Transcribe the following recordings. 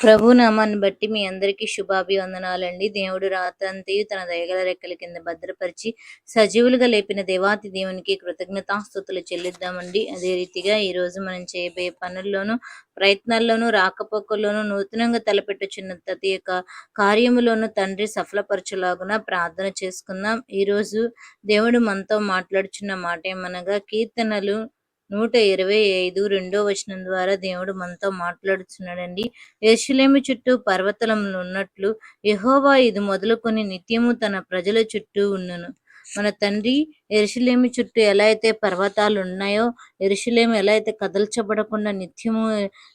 ప్రభు నామాన్ని బట్టి మీ అందరికీ శుభాభివందనాలండి. దేవుడు రాత్రంతయు తన దయగల రెక్కల కింద భద్రపరిచి సజీవులుగా లేపిన దేవాతి దేవునికి కృతజ్ఞతాస్థుతులు చెల్లిద్దామండి. అదే రీతిగా ఈ రోజు మనం చేయబోయే పనుల్లోనూ ప్రయత్నాల్లోనూ రాకపోకల్లోనూ నూతనంగా తలపెట్టుచున్న ప్రతి యొక్క కార్యములోనూ తండ్రి సఫలపరచులాగున ప్రార్థన చేసుకుందాం. ఈ రోజు దేవుడు మనతో మాట్లాడుచున్న మాట ఏమనగా కీర్తనలు నూట ఇరవై ఐదు రెండో వచనం ద్వారా దేవుడు మనతో మాట్లాడుతున్నాడండి యశులేమి చుట్టూ పర్వతలంలో ఉన్నట్లు యహోవా ఇది మొదలుకొని నిత్యము తన ప్రజల చుట్టూ ఉన్నను. మన తండ్రి ఎరుషులేమి చుట్టూ ఎలా అయితే పర్వతాలు ఉన్నాయో ఎరుషులేమి ఎలా అయితే కదల్చబడకుండా నిత్యము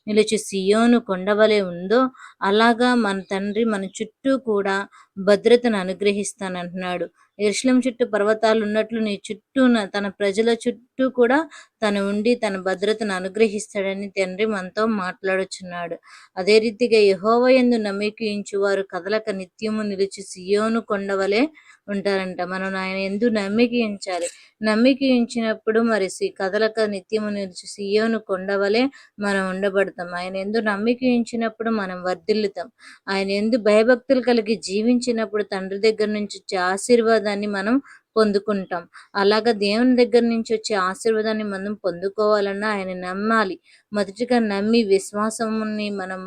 నిలిచి సియోను కొండవలే ఉందో అలాగా మన తండ్రి మన చుట్టూ కూడా భద్రతను అనుగ్రహిస్తానంటున్నాడు. ఎరుశలం చుట్టూ పర్వతాలు ఉన్నట్లు నీ చుట్టూ తన ప్రజల చుట్టూ కూడా తను ఉండి తన భద్రతను అనుగ్రహిస్తాడని తండ్రి మనతో మాట్లాడుచున్నాడు. అదే రీతిగా యహోవ ఎందు నమ్మికించు వారు కదలక నిత్యము నిలిచి సియోను కొండవలే ఉంటారంట. మనం ఆయన ఎందు నమ్మికించాలి నమ్మికించినప్పుడు మరి కదలక నిత్యము నిలిచి సియోను కొండవలే మనం ఉండబడతాం. ఆయన ఎందు నమ్మికించినప్పుడు మనం వర్ధిల్లుతాం. ఆయన ఎందు భయభక్తులు కలిగి జీవించినప్పుడు తండ్రి దగ్గర నుంచి వచ్చే ఆశీర్వాదాన్ని మనం పొందుకుంటాం. అలాగ దేవుని దగ్గర నుంచి వచ్చే ఆశీర్వాదాన్ని మనం పొందుకోవాలన్నా ఆయన నమ్మాలి. మొదటిగా నమ్మి విశ్వాసముని మనం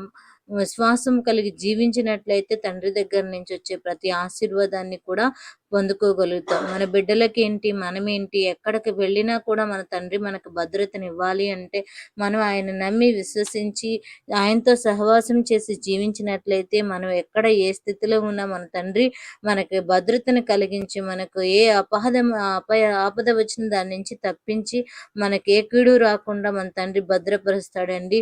విశ్వాసం కలిగి జీవించినట్లయితే తండ్రి దగ్గర నుంచి వచ్చే ప్రతి ఆశీర్వాదాన్ని కూడా పొందుకోగలుగుతాం. మన బిడ్డలకేంటి ఏంటి ఎక్కడికి వెళ్ళినా కూడా మన తండ్రి మనకు భద్రతని ఇవ్వాలి అంటే మనం ఆయన నమ్మి విశ్వసించి ఆయనతో సహవాసం చేసి జీవించినట్లయితే మనం ఎక్కడ ఏ స్థితిలో ఉన్నా మన తండ్రి మనకి భద్రతను కలిగించి మనకు ఏ అపహద అపయ ఆపద వచ్చిన దాని నుంచి తప్పించి మనకి ఏ కీడు రాకుండా మన తండ్రి భద్రపరుస్తాడండి.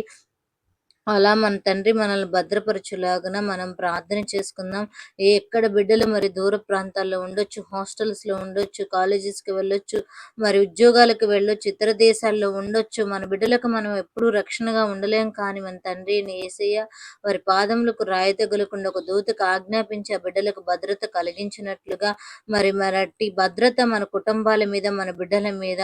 అలా మన తండ్రి మనల్ని భద్రపరచులాగున మనం ప్రార్థన చేసుకుందాం. ఎక్కడ బిడ్డలు మరి దూర ప్రాంతాల్లో ఉండొచ్చు హాస్టల్స్లో ఉండొచ్చు కాలేజెస్కి వెళ్ళొచ్చు మరి ఉద్యోగాలకు వెళ్ళొచ్చు ఇతర దేశాల్లో ఉండొచ్చు మన బిడ్డలకు మనం ఎప్పుడూ రక్షణగా ఉండలేం కానీ మన తండ్రిని ఏసయ్య వారి పాదములకు రాయి తగులకుండా ఒక దూతకు ఆజ్ఞాపించి ఆ బిడ్డలకు భద్రత కలిగించినట్లుగా మరి మరటి భద్రత మన కుటుంబాల మీద మన బిడ్డల మీద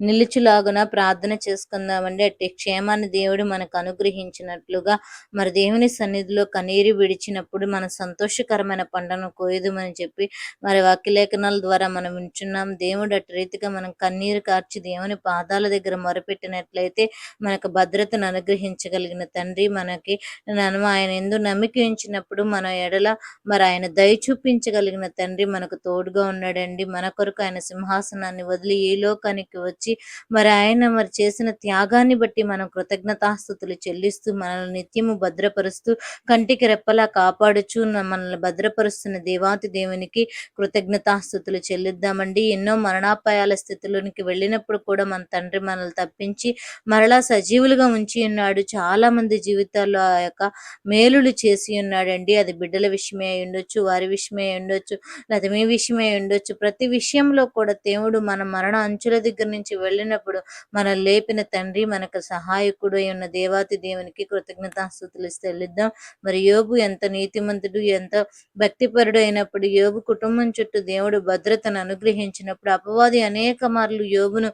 నిలుచులాగున ప్రార్థన చేసుకుందామండి. అట్టి క్షేమాన్ని దేవుడు మనకు అనుగ్రహించినట్లుగా మరి దేవుని సన్నిధిలో కనీరు విడిచినప్పుడు మన సంతోషకరమైన పంటను కోయదుమని చెప్పి మరి వాక్యలేఖనాల ద్వారా మనం వింటున్నాం. దేవుడు అటు రీతిగా మనం కన్నీరు కార్చి దేవుని పాదాల దగ్గర మొరపెట్టినట్లయితే మనకు భద్రతను అనుగ్రహించగలిగిన తండ్రి మనకి. నన్ను ఆయన ఎందు నమ్మిక ఉంచినప్పుడు మన ఎడల మరి ఆయన దయ చూపించగలిగిన తండ్రి మనకు తోడుగా ఉన్నాడండి. మన కొరకు ఆయన సింహాసనాన్ని వదిలి ఏ లోకానికి వచ్చి వచ్చి మరి ఆయన మరి చేసిన త్యాగాన్ని బట్టి మనం కృతజ్ఞతాస్థుతులు చెల్లిస్తూ మనల్ని నిత్యము భద్రపరుస్తూ కంటికి రెప్పలా కాపాడుచు మనల్ని భద్రపరుస్తున్న దేవాతి దేవునికి కృతజ్ఞతాస్థుతులు చెల్లిద్దామండి ఎన్నో మరణాపాయాల స్థితిలోనికి వెళ్ళినప్పుడు కూడా మన తండ్రి మనల్ని తప్పించి మరలా సజీవులుగా ఉంచి ఉన్నాడు చాలా మంది జీవితాల్లో ఆ యొక్క మేలులు చేసి ఉన్నాడండి అది బిడ్డల విషయమే ఉండొచ్చు వారి విషయమే ఉండొచ్చు లేదా మీ విషయమే ఉండొచ్చు ప్రతి విషయంలో కూడా దేవుడు మన మరణ అంచుల దగ్గర నుంచి నుంచి వెళ్ళినప్పుడు మన లేపిన తండ్రి మనకు సహాయకుడు ఉన్న దేవాతి దేవునికి కృతజ్ఞతాస్థుతులు చెల్లిద్దాం మరి యోగు ఎంత నీతిమంతుడు ఎంత భక్తిపరుడు అయినప్పుడు యోగు కుటుంబం చుట్టూ దేవుడు భద్రతను అనుగ్రహించినప్పుడు అపవాది అనేక మార్లు యోగును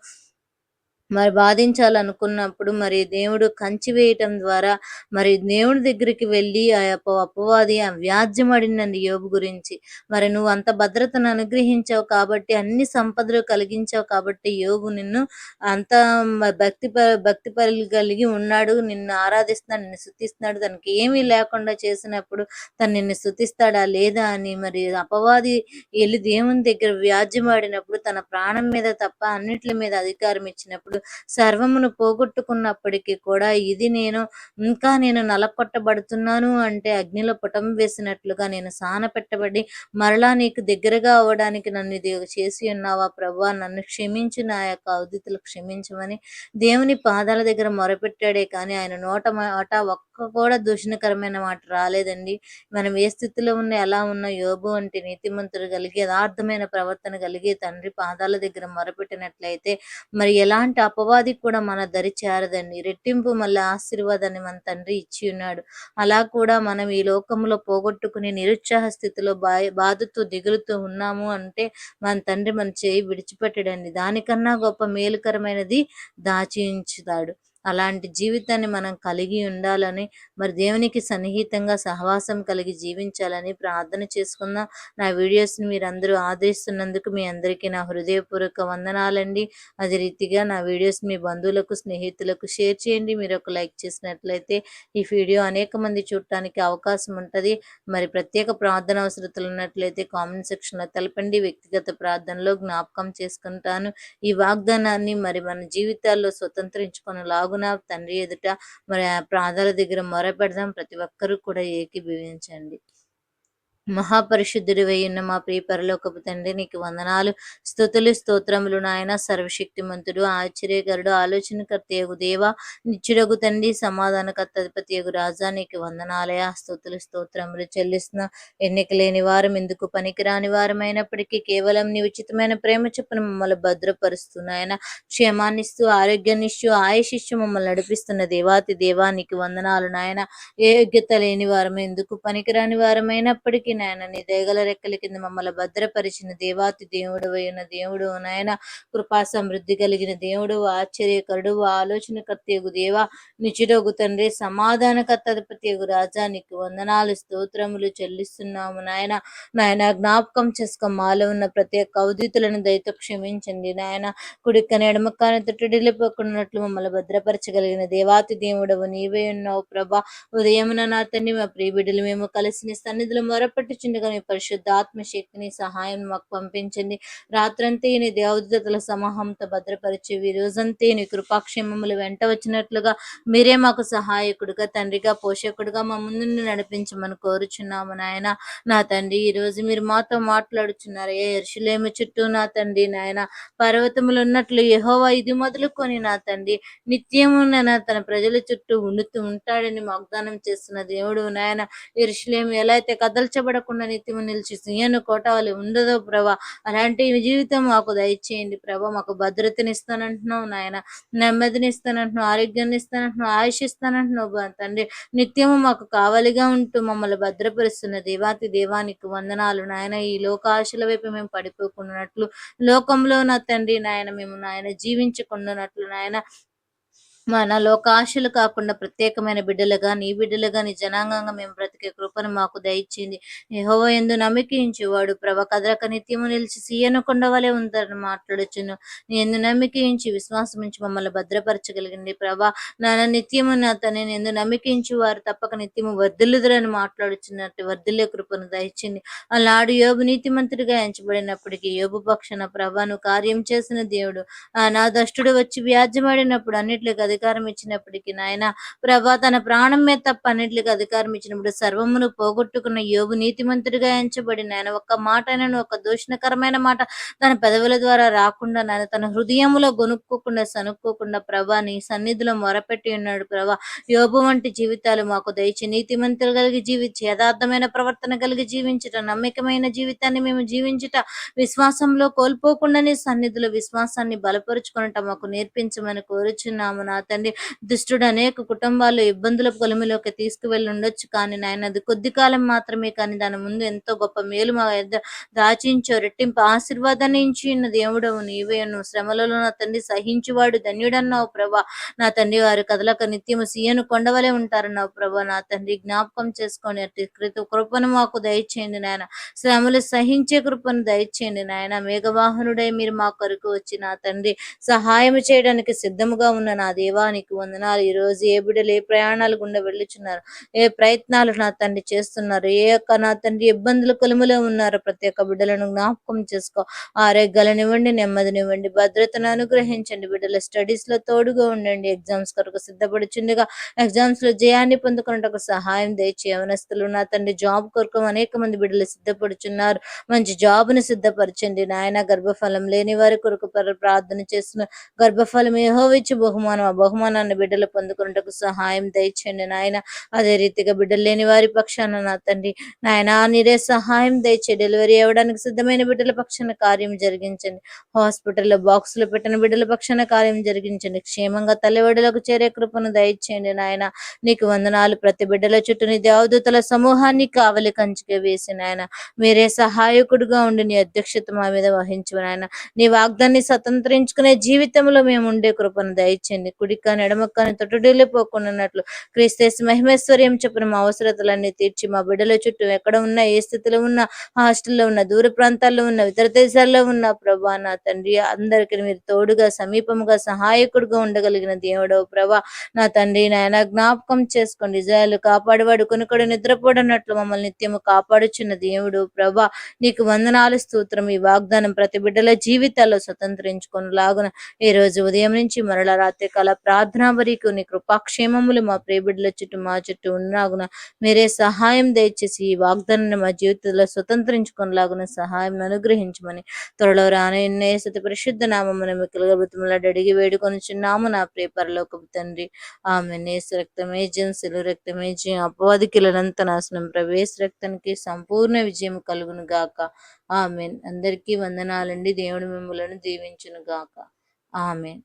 మరి బాధించాలనుకున్నప్పుడు మరి దేవుడు కంచి వేయటం ద్వారా మరి దేవుడి దగ్గరికి వెళ్ళి ఆ అపవాది ఆ వ్యాజ్యమడినండి యోగు గురించి మరి నువ్వు అంత భద్రతను అనుగ్రహించావు కాబట్టి అన్ని సంపదలు కలిగించావు కాబట్టి యోగు నిన్ను అంత భక్తి భక్తి పరులు కలిగి ఉన్నాడు నిన్ను ఆరాధిస్తున్నాడు నిన్ను శుతిస్తున్నాడు తనకి ఏమీ లేకుండా చేసినప్పుడు తను నిన్ను శుతిస్తాడా లేదా అని మరి అపవాది వెళ్ళి దేవుని దగ్గర వ్యాజ్యమాడినప్పుడు తన ప్రాణం మీద తప్ప అన్నిటి మీద అధికారం ఇచ్చినప్పుడు సర్వమును పోగొట్టుకున్నప్పటికీ కూడా ఇది నేను ఇంకా నేను నలపట్టబడుతున్నాను అంటే అగ్నిలో పుటం వేసినట్లుగా నేను సాన పెట్టబడి మరలా నీకు దగ్గరగా అవ్వడానికి నన్ను ఇది చేసి ఉన్నావా ప్రభా? నన్ను క్షమించి నా యొక్క అవధితులు క్షమించమని దేవుని పాదాల దగ్గర మొరపెట్టాడే కానీ ఆయన నోట మాట ఒక్క కూడా దూషణకరమైన మాట రాలేదండి. మనం ఏ స్థితిలో ఉన్న ఎలా ఉన్న యోగు వంటి నీతిమంతుడు కలిగి యథార్థమైన ప్రవర్తన కలిగి తండ్రి పాదాల దగ్గర మొరపెట్టినట్లయితే మరి ఎలాంటి అపవాది కూడా మన దరి చేరదండి. రెట్టింపు మళ్ళీ ఆశీర్వాదాన్ని మన తండ్రి ఇచ్చి ఉన్నాడు. అలా కూడా మనం ఈ లోకంలో పోగొట్టుకుని నిరుత్సాహ స్థితిలో బా బాధతో దిగులుతూ ఉన్నాము అంటే మన తండ్రి మన చేయి విడిచిపెట్టడండి. దానికన్నా గొప్ప మేలుకరమైనది దాచి ఉంచుతాడు అలాంటి జీవితాన్ని మనం కలిగి ఉండాలని మరి దేవునికి సన్నిహితంగా సహవాసం కలిగి జీవించాలని ప్రార్థన చేసుకుందాం. నా వీడియోస్ని మీరు అందరూ ఆదరిస్తున్నందుకు మీ అందరికీ నా హృదయపూర్వక వందనాలండి. అదే రీతిగా నా వీడియోస్ మీ బంధువులకు స్నేహితులకు షేర్ చేయండి. మీరు ఒక లైక్ చేసినట్లయితే ఈ వీడియో అనేక మంది చూడటానికి అవకాశం ఉంటుంది. మరి ప్రత్యేక ప్రార్థన అవసరతలు ఉన్నట్లయితే కామెంట్ సెక్షన్లో తెలపండి. వ్యక్తిగత ప్రార్థనలో జ్ఞాపకం చేసుకుంటాను. ఈ వాగ్దానాన్ని మరి మన జీవితాల్లో స్వతంత్రించుకొని లాగున తండ్రి ఎదుట మరి పాదాల దగ్గర దగ్గర మొరపెడదాం. ప్రతి ఒక్కరూ కూడా ఏకీభవించండి. మహాపరిశుద్ధుడి ఉన్న మా ప్రియ పరలోకపు తండ్రి నీకు వందనాలు. స్థుతులు స్తోత్రములు నాయన. సర్వశక్తిమంతుడు ఆశ్చర్యకరుడు ఆలోచనకర్త యగు దేవ. నిచ్చుడగు తండ్రి సమాధానకర్త అధిపతి యగు రాజా. నీకు వందనాలయ. స్థుతులు స్తోత్రములు చెల్లిస్తున్న ఎన్నిక లేని వారం ఎందుకు పనికిరాని వారమైనప్పటికీ కేవలం నీ ఉచితమైన ప్రేమ చొప్పున మమ్మల్ని భద్రపరుస్తున్నాయన క్షేమాన్నిస్తూ ఆరోగ్యాన్నిస్తూ ఆయుషిస్తూ మమ్మల్ని నడిపిస్తున్న దేవాతి దేవానికి వందనాలు నాయన. ఏ యోగ్యత లేని వారం ఎందుకు పనికిరాని వారమైనప్పటికీ నాయన నీ దేగల రెక్కల కింద మమ్మల్ని భద్రపరిచిన దేవాతి దేవుడు అయిన దేవుడు నాయన కృపా సమృద్ధి కలిగిన దేవుడు ఆశ్చర్యకరుడు ఆలోచనకర్తయగు దేవ నిచుడగు తండ్రి సమాధానకర్త అధిపతియగు రాజా నీకు వందనాలు స్తోత్రములు చెల్లిస్తున్నాము నాయన. నాయన జ్ఞాపకం చేసుకో మాలో ఉన్న ప్రతి ఒక్క అవధితులను దయతో క్షమించండి నాయన. కుడిక్కని ఎడమకాని తొట్టుడిల్లిపోకున్నట్లు మమ్మల్ని భద్రపరచగలిగిన దేవాతి దేవుడవు నీవే ఉన్నావు ప్రభా. ఉదయమున నా తండ్రి మా ప్రియ బిడ్డలు మేము కలిసి నీ సన్నిధిలో మొరపెట్టుచుండగా నీ పరిశుద్ధాత్మ శక్తిని సహాయం మాకు పంపించండి. రాత్రంతా నీ దేవదూతల సమూహంతో భద్రపరిచి ఈ రోజంతే నీ కృపాక్షేమములు వెంట వచ్చినట్లుగా మీరే మాకు సహాయకుడుగా తండ్రిగా పోషకుడుగా మా ముందు నడిపించమని కోరుచున్నాము నాయన. నా తండ్రి ఈ రోజు మీరు మాతో మాట్లాడుచున్నారు. ఏ ఎరుషులేమి చుట్టూ నా తండ్రి నాయన. పర్వతములు ఉన్నట్లు యహోవా ఇది మొదలుకొని నా తండ్రి. నిత్యము నాయన తన ప్రజల చుట్టూ ఉండుతూ ఉంటాడని వాగ్దానం చేస్తున్న దేవుడు నాయన. ఎరుషులేమి ఎలా అయితే భయపడకుండా నిత్యము నిలిచి సియను కోటాలు ఉండదో ప్రభా అలాంటి జీవితం మాకు దయచేయండి ప్రభా. మాకు భద్రతని ఇస్తానంటున్నావు నాయన. నెమ్మదిని ఇస్తానంటున్నావు ఆరోగ్యాన్ని ఇస్తానంటున్నావు ఆయుష్ ఇస్తానంటున్నావు తండ్రి. నిత్యము మాకు కావలిగా ఉంటూ మమ్మల్ని భద్రపరుస్తున్న దేవాతి దేవానికి వందనాలు నాయన. ఈ లోకాశల వైపు మేము పడిపోకున్నట్లు లోకంలో నా తండ్రి నాయన మేము నాయన జీవించకుండానట్లు నాయన. మన లోకాశలు కాకుండా ప్రత్యేకమైన బిడ్డలుగా నీ బిడ్డలుగా నీ జనాంగంగా మేము బ్రతికే కృపను మాకు దయచింది యెహోవా ఎందు నమ్మికించేవాడు ప్రభ కదరక నిత్యము నిలిచి సీయను కొండ వలె ఉందని మాట్లాడుచును. నీ ఎందు నమ్మికించి విశ్వాసం నుంచి మమ్మల్ని భద్రపరచగలిగింది ప్రభా. నా నిత్యము నా తన ఎందు నమ్మికించి వారు తప్పక నిత్యము వర్ధిల్లుదురని మాట్లాడుచున్నట్టు వర్ధిల్లే కృపను దయచింది అలాడు యోబు నీతిమంతుడిగా ఎంచబడినప్పటికీ యోబు పక్షన ప్రభాను కార్యం చేసిన దేవుడు. ఆ నా దష్టుడు వచ్చి వ్యాజ్యమాడినప్పుడు అన్నిట్లకి అధికారం ఇచ్చినప్పటికీ నాయన ప్రభా తన ప్రాణం మీద తప్ప అన్నింటికి అధికారం ఇచ్చినప్పుడు సర్వమును పోగొట్టుకున్న యోగు నీతిమంతుడిగా ఎంచబడిన ఆయన ఒక్క మాట అయినను ఒక దూషణకరమైన మాట తన పెదవుల ద్వారా రాకుండా నాయన తన హృదయములో గొనుక్కోకుండా సనుక్కోకుండా ప్రభా నీ సన్నిధిలో మొరపెట్టి ఉన్నాడు ప్రభా. యోబు వంటి జీవితాలు మాకు దయచి నీతిమంతులు కలిగి జీవించి యథార్థమైన ప్రవర్తన కలిగి జీవించుట నమ్మకమైన జీవితాన్ని మేము జీవించుట విశ్వాసంలో కోల్పోకుండా నీ సన్నిధిలో విశ్వాసాన్ని బలపరుచుకునట మాకు నేర్పించమని కోరుచున్నాము నా తండ్రి. దుష్టుడు అనేక కుటుంబాలు ఇబ్బందుల కొలిమిలోకి తీసుకువెళ్ళి ఉండొచ్చు కానీ నాయన అది కొద్ది కాలం మాత్రమే కానీ దాని ముందు ఎంతో గొప్ప మేలు మా దాచించో రెట్టింపు ఆశీర్వాదాన్ని ఉన్న దేవుడవు నీవే నువ్వు శ్రమలలో నా తండ్రి సహించువాడు ధన్యుడన్నావు ప్రభా. నా తండ్రి వారి కథలకు నిత్యము సీయను కొండవలే ఉంటారన్నావు ప్రభా. నా తండ్రి జ్ఞాపకం చేసుకొని అట్టి కృత కృపను మాకు దయచేయండి నాయన. శ్రమలు సహించే కృపను దయచేయండి నాయన. మేఘవాహనుడై మీరు మా కొరకు వచ్చి నా తండ్రి సహాయం చేయడానికి సిద్ధముగా ఉన్న నా దేవానికి వందనాలు. ఈ రోజు ఏ బిడ్డలు ఏ ప్రయాణాలు గుండా వెళ్ళుచున్నారు? ఏ ప్రయత్నాలు నా తండ్రి చేస్తున్నారు? ఏ యొక్క నా తండ్రి ఇబ్బందులు కొలుములో ఉన్నారు ప్రతి ఒక్క బిడ్డలను జ్ఞాపకం చేసుకో. ఆరోగ్యాలనివ్వండి నెమ్మదినివ్వండి భద్రతను అనుగ్రహించండి. బిడ్డల స్టడీస్లో తోడుగా ఉండండి. ఎగ్జామ్స్ కొరకు సిద్ధపడుచుండగా ఎగ్జామ్స్లో జయాన్ని పొందుకున్నట్టు సహాయం దయచి యవనస్తులు నా తండ్రి జాబ్ కొరకు అనేక మంది బిడ్డలు సిద్ధపడుచున్నారు. మంచి జాబ్ని సిద్ధపరచండి. నాయన గర్భఫలం లేని వారి కొరకు ప్రార్థన చేస్తున్న గర్భఫలం ఏహోవిచ్చి బహుమానం బహుమానాన్ని బిడ్డలు పొందుకున్నట్టుకు సహాయం దయచేయండి. నాయన అదే రీతిగా బిడ్డలు లేని వారి పక్షాన నా తండ్రి నాయన నీరే సహాయం దయచే డెలివరీ అవ్వడానికి సిద్ధమైన బిడ్డల పక్షాన కార్యం జరిగించండి. హాస్పిటల్లో బాక్సులు పెట్టిన బిడ్డల పక్షాన కార్యం జరిగించండి. క్షేమంగా తల్లివడులకు చేరే కృపను దయచేయండి. నాయన నీకు వందనాలు. ప్రతి బిడ్డల చుట్టూ నీ దేవదూతల సమూహాన్ని కావలి కంచికే వేసి నాయన మీరే సహాయకుడుగా ఉండి నీ అధ్యక్షత మా మీద వహించు నాయన. నీ వాగ్దాన్ని స్వతంత్రించుకునే జీవితంలో మేము ఉండే కృపను దయచేయండి. కుడికాను కుడిక ఎడమక్కని తొట్టుడిల్లిపోకుండాన్నట్లు క్రీస్తేస్ మహిమేశ్వర్యం చెప్పిన మా అవసరతలన్నీ తీర్చి మా బిడ్డల చుట్టూ ఎక్కడ ఉన్నా ఏ స్థితిలో ఉన్నా హాస్టల్లో ఉన్న దూర ప్రాంతాల్లో ఉన్న ఇతర దేశాల్లో ఉన్న ప్రభా నా తండ్రి అందరికి మీరు తోడుగా సమీపముగా సహాయకుడుగా ఉండగలిగిన దేవుడవు ప్రభా. నా తండ్రి నాయన జ్ఞాపకం చేసుకోండి. ఇజ్రాయలు కాపాడేవాడు కొనుకొడు నిద్రపోడన్నట్లు మమ్మల్ని నిత్యము కాపాడుచున్న దేవుడు ప్రభా. నీకు వందనాలు స్తోత్రం ఈ వాగ్దానం ప్రతి బిడ్డల జీవితాల్లో స్వతంత్రించుకొని లాగున ఈ రోజు ఉదయం నుంచి మరల రాత్రి కాల ప్రార్థనా వరకు నీ కృపాక్షేమములు మా ప్రియబిడ్డల చుట్టూ మా చుట్టూ ఉన్నాగున మీరే సహాయం దయచేసి ఈ వాగ్దానాన్ని మా జీవితంలో స్వతంత్రించుకునేలాగున సహాయం అనుగ్రహించమని త్వరలో రానయ్యే సతి పరిశుద్ధ నామమున మిక్కలుగా అడిగి వేడుకొని చిన్నాము నా ప్రియ పరలోకపు తండ్రి. ఆమె నేస రక్తమే జన్సులు రక్తమే జీ అపవాదికిలంత నాశనం. ప్రవేశ రక్తానికి సంపూర్ణ విజయం కలుగును గాక. ఆమెన్. అందరికీ వందనాలండి. దేవుడు మిమ్మలను దీవించును గాక. ఆమెన్.